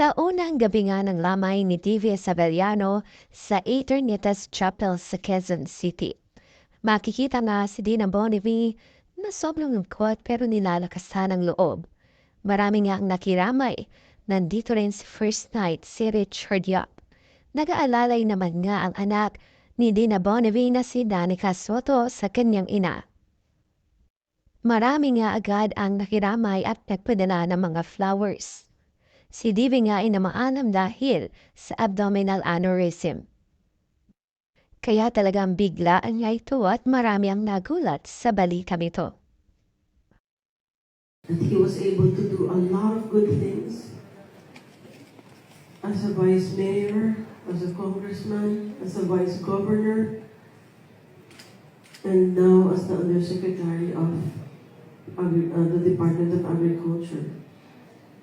Unang gabi nga ng lamay ni TV Sabeliano sa Eternitas Chapel sa Quezon City. Makikita na si Dina Bonnevie na sobrang lungkot pero nilalakasan ang loob. Marami nga ang nakiramay. Nandito rin si First Night si Richard Yap. Nag-aalalay naman nga ang anak ni Dina Bonnevie na si Danica Soto sa kanyang ina. Marami nga agad ang nakiramay at nagpadala ng mga flowers. Si Divi nga ay namaalam dahil sa abdominal aneurysm. Kaya talagang biglaan niya ito at marami ang nagulat sa balitang ito. that he was able to do a lot of good things as a vice mayor, as a congressman, as a vice governor, and now as the undersecretary of uh, the Department of Agriculture.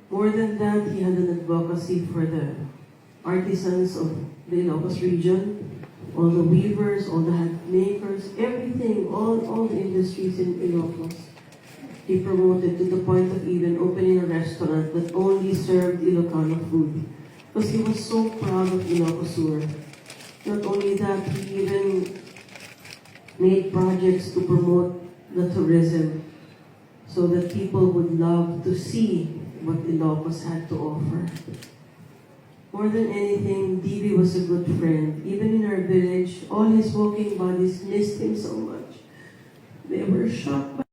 More than that, he had an advocacy for the artisans of the Ilocos region, all the weavers, all the hat makers, everything, all, all the industries in Ilocos he promoted to the point of even opening a restaurant that only served Ilocano food. Because he was so proud of Ilocos Sur. Not only that, he even made projects to promote the tourism so that people would love to see what Ilocos had to offer. More than anything, DB was a good friend. Even in our village, all his walking buddies missed him so much. They were shocked